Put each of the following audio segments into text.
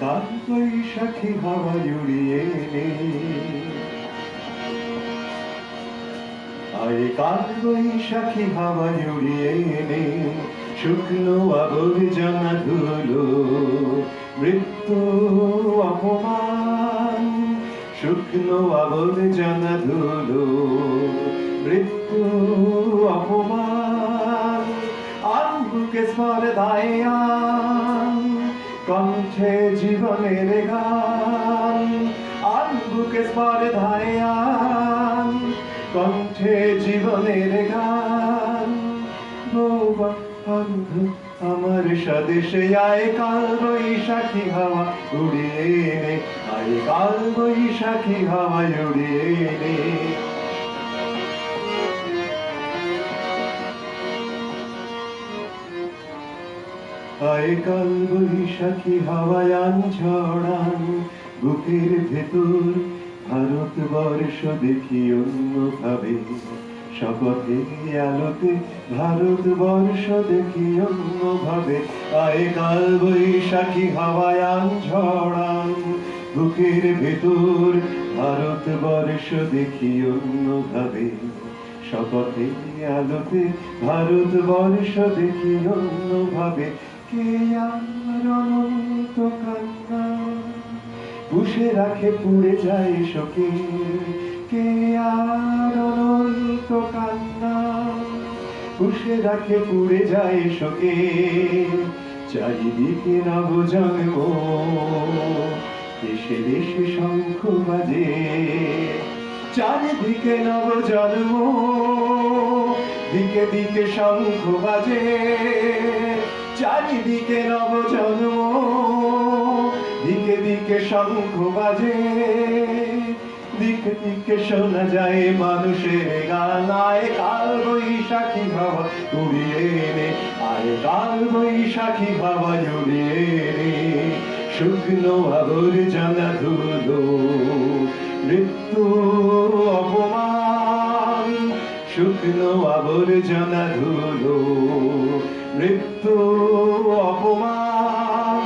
কাল বৈশাখী হাওয়া জুড়িয়ে আয় কাল বৈশাখী হাওয়া জুড়িয়ে নে শুকনো আবর্জনা ধুলো, মৃত্যু অপমান। শুকনো আবর্জনা ধুলো, মৃত্যু অপমান। আঙ্গুকে স্পর্ধায় আন কণ্ঠে জীবনের গান আঙ্গুকে স্পর্ধায় আন। কণ্ঠে জীবনের গান বৌবা বন্ধু আমার স্বদেশে আয় কাল বৈশাখী হাওয়া উড়িয়ে নে, আয় কাল বৈশাখী হাওয়া উড়িয়ে নে। আয় কাল বৈশাখী হাওয়ায়ান ঝড়ান বুকের ভেতর ভারতবর্ষ দেখি অন্যভাবে। শপথে আলোতে ভারতবর্ষ দেখি অন্যভাবে। আয় কাল বৈশাখী হাওয়ায়ান ঝড়ান বুকের ভেতর ভারতবর্ষ দেখি অন্যভাবে। শপথে আলোতে ভারতবর্ষ দেখি অন্যভাবে। কে আমার অনন্ত কান্না? পুষে রাখে, পুড়ে যায় শোকে। কে আর অনন্ত কান্না? পুষে রাখে, পুড়ে যায় শোকে। চারিদিকে নব জন্ম দেশে দেশে শঙ্খ বাজে। চারিদিকে নব জন্ম দিকে দিকে শঙ্খ বাজে। চারিদিকে নব জন্ম দিকে দিকে শঙ্খ বাজে, দিকে দিকে শোনা যায় মানুষের গানায় কাল বৈশাখী হাওয়া উড়িয়ে নে, আয় কাল বৈশাখী হাওয়া জুড়িয়ে রে শুকনো আবর্জনা ধুলো, মৃত্যু অপমান। শুকনো আবর্জনা ধুলো, মৃত্যু অপমান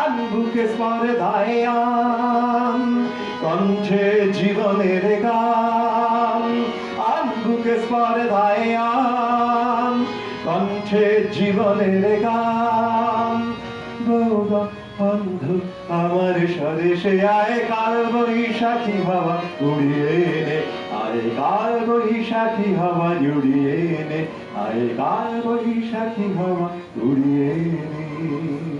আন বুকে স্পর্ধায় আন কণ্ঠে জীবনের গান আন বুকে স্পর্ধায় আন কণ্ঠে জীবনের গান। বৌবা বন্ধু, আমার স্বদেশে আয় কাল বৈশাখী হাওয়া উড়িয়ে আয় কাল বৈশাখী হাওয়া জুড়িয়ে নে আয় কাল বৈশাখী হাওয়া উড়িয়ে নে।